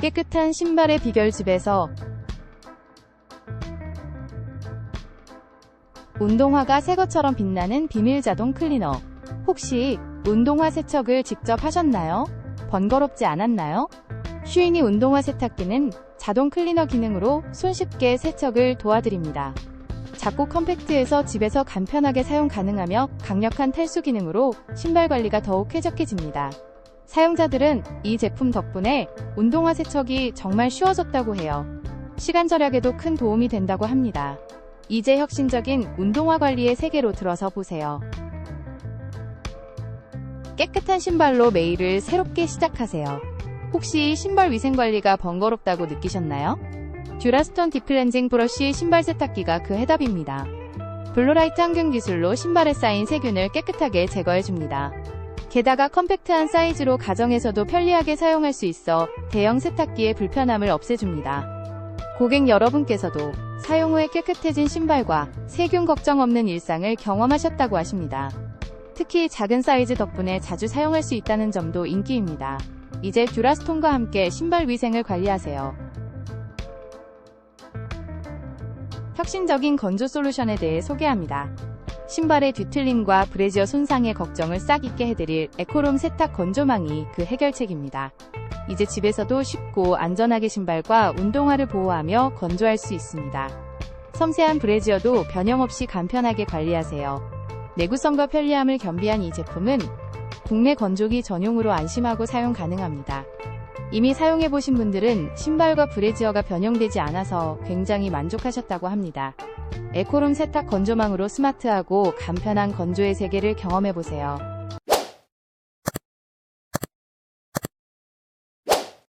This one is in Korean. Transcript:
깨끗한 신발의 비결 집에서 운동화가 새 것처럼 빛나는 비밀 자동 클리너. 혹시 운동화 세척을 직접 하셨나요? 번거롭지 않았나요? 슈이니 운동화 세탁기는 자동 클리너 기능으로 손쉽게 세척을 도와드립니다. 작고 컴팩트해서 집에서 간편하게 사용 가능하며 강력한 탈수 기능으로 신발 관리가 더욱 쾌적해집니다. 사용자들은 이 제품 덕분에 운동화 세척이 정말 쉬워졌다고 해요. 시간 절약에도 큰 도움이 된다고 합니다. 이제 혁신적인 운동화 관리의 세계로 들어서 보세요. 깨끗한 신발로 매일을 새롭게 시작하세요. 혹시 신발 위생 관리가 번거롭다고 느끼셨나요? 듀라스톤 디플렌징 브러쉬 신발 세탁기가 그 해답입니다. 블루라이트 항균 기술로 신발에 쌓인 세균을 깨끗하게 제거해줍니다. 게다가 컴팩트한 사이즈로 가정에서도 편리하게 사용할 수 있어 대형 세탁기의 불편함을 없애줍니다. 고객 여러분께서도 사용 후에 깨끗해진 신발과 세균 걱정 없는 일상을 경험하셨다고 하십니다. 특히 작은 사이즈 덕분에 자주 사용할 수 있다는 점도 인기입니다. 이제 듀라스톤과 함께 신발 위생을 관리하세요. 혁신적인 건조 솔루션에 대해 소개합니다. 신발의 뒤틀림과 브래지어 손상의 걱정을 싹 잊게 해드릴 에코롬 세탁 건조망이 그 해결책입니다. 이제 집에서도 쉽고 안전하게 신발과 운동화를 보호하며 건조할 수 있습니다. 섬세한 브래지어도 변형 없이 간편하게 관리하세요. 내구성과 편리함을 겸비한 이 제품은 국내 건조기 전용으로 안심하고 사용 가능합니다. 이미 사용해보신 분들은 신발과 브래지어가 변형되지 않아서 굉장히 만족하셨다고 합니다. 에코룸 세탁 건조망으로 스마트하고 간편한 건조의 세계를 경험해보세요.